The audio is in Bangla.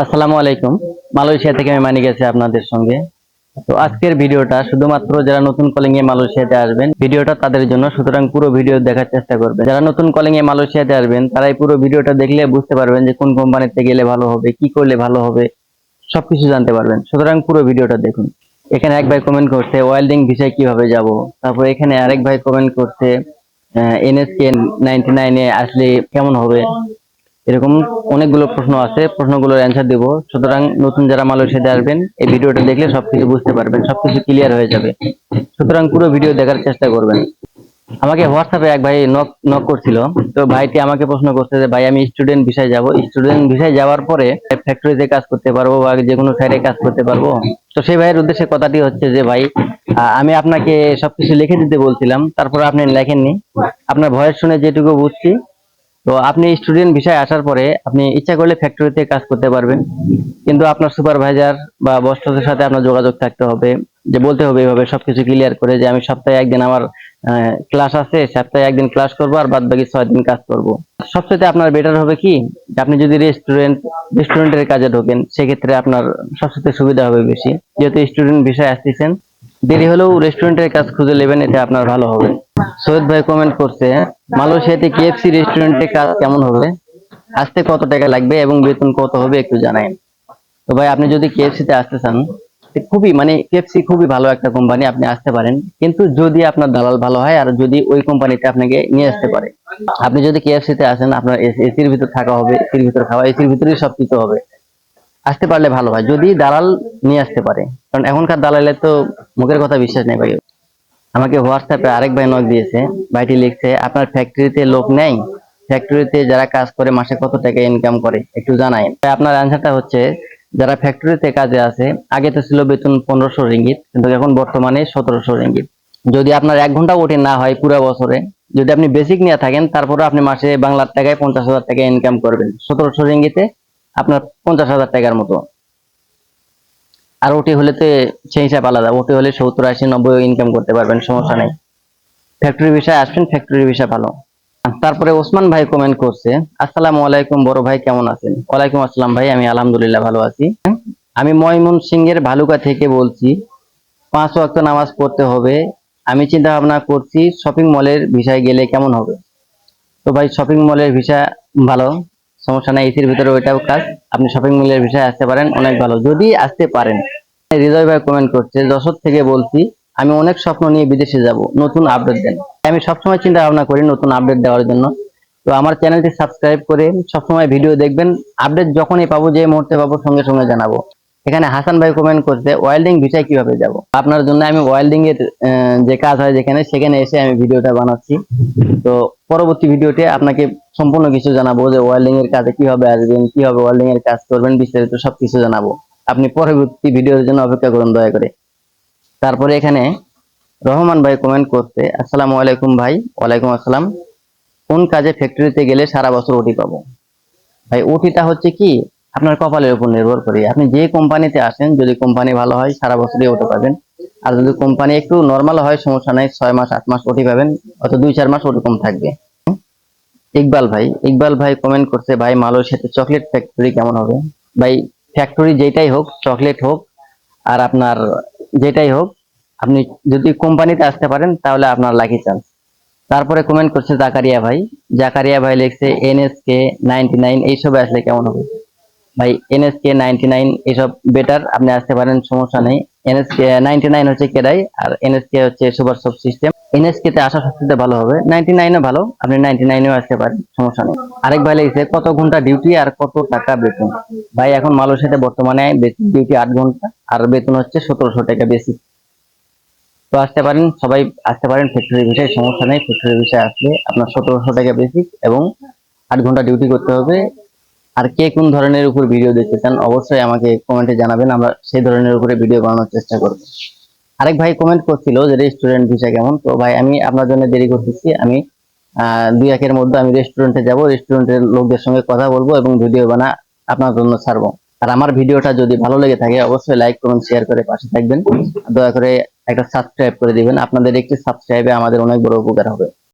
আসসালামু আলাইকুম। মালয়েশিয়া থেকে আমি মানি গেছি আপনাদের সঙ্গে। তো আজকের ভিডিওটা শুধুমাত্র যারা নতুন কলিং এ মালয়েশিয়াতে আসবেন, ভিডিওটা তাদের জন্য, সুতরাং পুরো ভিডিও দেখার চেষ্টা করবেন। যারা নতুন কলিং এ মালয়েশিয়াতে আসবেন তারা এই পুরো ভিডিওটা দেখলে বুঝতে পারবেন যে কোন কোম্পানিতে গেলে ভালো হবে, কি করলে ভালো হবে, সবকিছু জানতে পারবেন। সুতরাং পুরো ভিডিওটা দেখুন। এখানে এক ভাই কমেন্ট করছে ওয়েল্ডিং ভিসায় কীভাবে যাব? তারপর এখানে আরেক ভাই কমেন্ট করছে এনএসকে নাইনটি নাইনে আসলে কেমন হবে? এরকম অনেকগুলো প্রশ্ন আছে, প্রশ্নগুলোর অ্যান্সার দেব। সুতরাং নতুন যারা মালয়েশিয়াতে আসবেন, এই ভিডিওটা দেখলে সবকিছু বুঝতে পারবেন, সবকিছু ক্লিয়ার হয়ে যাবে। সুতরাং পুরো ভিডিও দেখার চেষ্টা করবেন। আমাকে হোয়াটসঅ্যাপে এক ভাই নক নক করছিল। তো ভাইটি আমাকে প্রশ্ন করছে যে, ভাই, আমি স্টুডেন্ট ভিসায় যাব। স্টুডেন্ট ভিসায় যাওয়ার পরে ফ্যাক্টরিতে কাজ করতে পারব বা যে কোনো সাইডে কাজ করতে পারব? তো সেই ভাইয়ের উদ্দেশ্যে কথাটি হচ্ছে যে, ভাই আমি আপনাকে সবকিছু লিখে দিতে বলছিলাম। তারপর আপনি লেখেননি। আপনার ভয়েস শুনে যেটুকু বুঝছি তো আপনি স্টুডেন্ট বিষয়ে আসার পরে আপনি ইচ্ছা করলে ফ্যাক্টরিতে কাজ করতে পারবেন। কিন্তু আপনার সুপারভাইজার বা বসের সাথে আপনার যোগাযোগ থাকতে হবে, যে বলতে হবে এইভাবে সবকিছু ক্লিয়ার করে যে আমি সপ্তাহে একদিন আমার ক্লাস আছে, সপ্তাহে একদিন ক্লাস করব আর বাদ বাকি ছয় দিন কাজ করব। সবচেয়ে আপনার বেটার হবে কি আপনি যদি রেস্টুরেন্ট রেস্টুরেন্টের কাজে ঢোকেন, সেক্ষেত্রে আপনার সবচেয়ে সুবিধা হবে বেশি। যেহেতু স্টুডেন্ট বিষয়ে আসতেছেন, দেরি হলেও রেস্টুরেন্টের কাজ খুঁজে নেবেন এটা আপনার ভালো হবে। সৈয়দ ভাই কমেন্ট করছে, মালয়েশিয়াতে কেএফসি রেস্টুরেন্টে কাজ কেমন হবে? আসতে কত টাকা লাগবে এবং বেতন কত হবে একটু জানাই তো ভাই, আপনি যদি কেএফসি তে আসতে চান খুবই মানে কেএফসি খুবই ভালো একটা কোম্পানি আপনি আসতে পারেন। কিন্তু যদি আপনার দালাল ভালো হয়, আর যদি ওই কোম্পানিতে আপনাকে নিয়ে আসতে পারে। আপনি যদি কেএফসি তে আসেন, আপনার এসির ভিতর থাকা হবে, এসির ভিতর খাওয়া, এসির ভিতরেই সবকিছু হবে। আসতে পারলে ভালো হয়, যদি দালাল নিয়ে আসতে পারে। কারণ এখনকার দালালের তো মুখের কথা বিশ্বাস নেই ভাই। আমাকে হোয়াটসঅ্যাপে আরেক ভাই নক দিয়েছে। ভাইটি লিখছে, আপনার ফ্যাক্টরিতে লোক নেই। ফ্যাক্টরিতে যারা কাজ করে, মাসে কত টাকা ইনকাম করে? একটু জানাই। আপনার অ্যান্সারটা হচ্ছে, যারা ফ্যাক্টরিতে কাজে আছে আগে তো ছিল বেতন পনেরোশো রিঙ্গিত, কিন্তু এখন বর্তমানে সতেরোশো রিঙ্গিত। যদি আপনার এক ঘণ্টা ওঠে না হয় পুরো বছরে, যদি আপনি বেসিক নিয়ে থাকেন তারপরে আপনি মাসে বাংলার টাকায় পঞ্চাশ হাজার টাকা ইনকাম করবেন। সতেরোশো রিঙ্গিতে আপনার পঞ্চাশ হাজার টাকার মতো। আর ওটি হলে তো সেই হিসাব আলাদা। ওটি হলে সত্তর, আশি, নব্বই ইনকাম করতে পারবেন, সমস্যা নেই। ফ্যাক্টরি বিষয়ে আসবেন ফ্যাক্টরি বিষয় ভালো। তারপরে ওসমান ভাই কমেন্ট করছে, আসসালামু আলাইকুম বড় ভাই, কেমন আছেন? ওয়ালাইকুম আসসালাম ভাই, আমি আলহামদুলিল্লাহ ভালো আছি। আমি ময়মন সিংহের ভালুকা থেকে বলছি, পাঁচ ওয়াক্ত নামাজ পড়তে হবে। আমি চিন্তা ভাবনা করছি শপিং মলের ভিসায় গেলে কেমন হবে? তো ভাই শপিং মলের ভিসা ভালো। সমস্যা নাই, এসির ভিতরে ওইটাও কাজ আপনি শপিং মলের বিষয়ে আসতে পারেন, অনেক ভালো। যদি আসতে পারেন, হৃদয় ভাই কমেন্ট করছে, যশোর থেকে বলছি, আমি অনেক স্বপ্ন নিয়ে বিদেশে যাব, নতুন আপডেট দেন। আমি সবসময় চিন্তা ভাবনা করি নতুন আপডেট দেওয়ার জন্য। তো আমার চ্যানেলটি সাবস্ক্রাইব করে সবসময় ভিডিও দেখবেন আপডেট যখনই পাবো, যে মুহূর্তে পাবো, সঙ্গে সঙ্গে জানাব। এখানে হাসান ভাই কমেন্ট করছে ওয়েল্ডিং ভিসায় কীভাবে যাব? আপনার জন্য আমি ওয়েল্ডিং এর যে কাজ হয় যেখানে, সেখানে এসে আমি ভিডিওটা বানাচ্ছি। তো পরবর্তী ভিডিওতে আপনাকে সম্পূর্ণ কিছু জানাব যে ওয়েল্ডিং এর কাজে কীভাবে আসবেন, কীভাবে ওয়েল্ডিং এর কাজ করবেন, বিস্তারিত সবকিছু জানাব। আপনি পরবর্তী ভিডিওর জন্য অপেক্ষা করুন দয়া করে। তারপরে এখানে রহমান ভাই কমেন্ট করতে আসসালামু আলাইকুম ভাই, ওয়ালাইকুম আসসালাম। কোন কাজে ফ্যাক্টরিতে গেলে সারা বছর ওটি পাবো? ভাই ওটিটা হচ্ছে কি? আপনার কপালের উপর নির্ভর করে। আপনি যে কোম্পানিতে আসেন, যদি কোম্পানি ভালো হয়, সারা বছরই ওটি পাবেন আর যদি কোম্পানি একটু নর্মাল হয়, সমস্যা নাই, ছয় মাস, আট মাস ওটি পাবেন, অত দুই, চার মাস ওরকম থাকবে। ইকবাল ভাই ইকবাল ভাই কমেন্ট করছে, ভাই, মালয়েশিয়াতে চকলেট ফ্যাক্টরি কেমন হবে? ভাই ফ্যাক্টরি যেটাই হোক চকলেট হোক, আর আপনার যেটাই হোক, আপনি যদি কোম্পানিতে আসতে পারেন, তাহলে আপনার লাকি চান্স তারপরে কমেন্ট করছে জাকারিয়া ভাই জাকারিয়া ভাই লিখছে, এনএসকে নাইনটি নাইন এইসবে আসলে কেমন হবে? ভাই এনএসকে নাইনটি নাইন এসব বেটার আপনি আসতে পারেন, সমস্যা নেই। এনএসকে নাইনটি নাইন হচ্ছে কেডাই আর এনএসকে হচ্ছে সুপার সব সিস্টেম এনএসকে তে আসা সবচেয়ে ভালো হবে। নাইনটি নাইনও ভালো, আপনি নাইনটি নাইনেও আসতে পারেন, সমস্যা নেই। আরেক ভাই লিখছে কত ঘণ্টা ডিউটি আর কত টাকা বেতন? ভাই, এখন মালয়েশিয়াতে বর্তমানে ডিউটি আট ঘণ্টা, আর বেতন হচ্ছে সতেরোশো টাকা বেশি। তো আসতে পারেন, সবাই আসতে পারেন ফ্যাক্টরি বিষয়ে সমস্যা নেই ফ্যাক্টরি বিষয়ে আসলে আপনার সতেরোশো টাকা বেসিক এবং আট ঘণ্টা ডিউটি করতে হবে। আর কে কোন ধরনের উপর ভিডিও দেখতে চান, অবশ্যই আমাকে কমেন্টে জানাবেন, আমরা সেই ধরনের উপরে ভিডিও বানানোর চেষ্টা করব। আরেক ভাই কমেন্ট করছিল যে রেস্টুরেন্ট ভিসা কেমন? তো ভাই, আমি আপনার জন্য দেরি করতেছি। আমি দুই একের মধ্যে আমি রেস্টুরেন্টে যাব রেস্টুরেন্টের লোকদের সঙ্গে কথা বলব এবং ভিডিও বানা আপনার জন্য ছাড়বো। আর আমার ভিডিওটা যদি ভালো লেগে থাকে, অবশ্যই লাইক করুন শেয়ার করে পাশে থাকবেন। দয়া করে একটা সাবস্ক্রাইব করে দিবেন। আপনাদের একটি সাবস্ক্রাইবে আমাদের অনেক বড় উপকার হবে।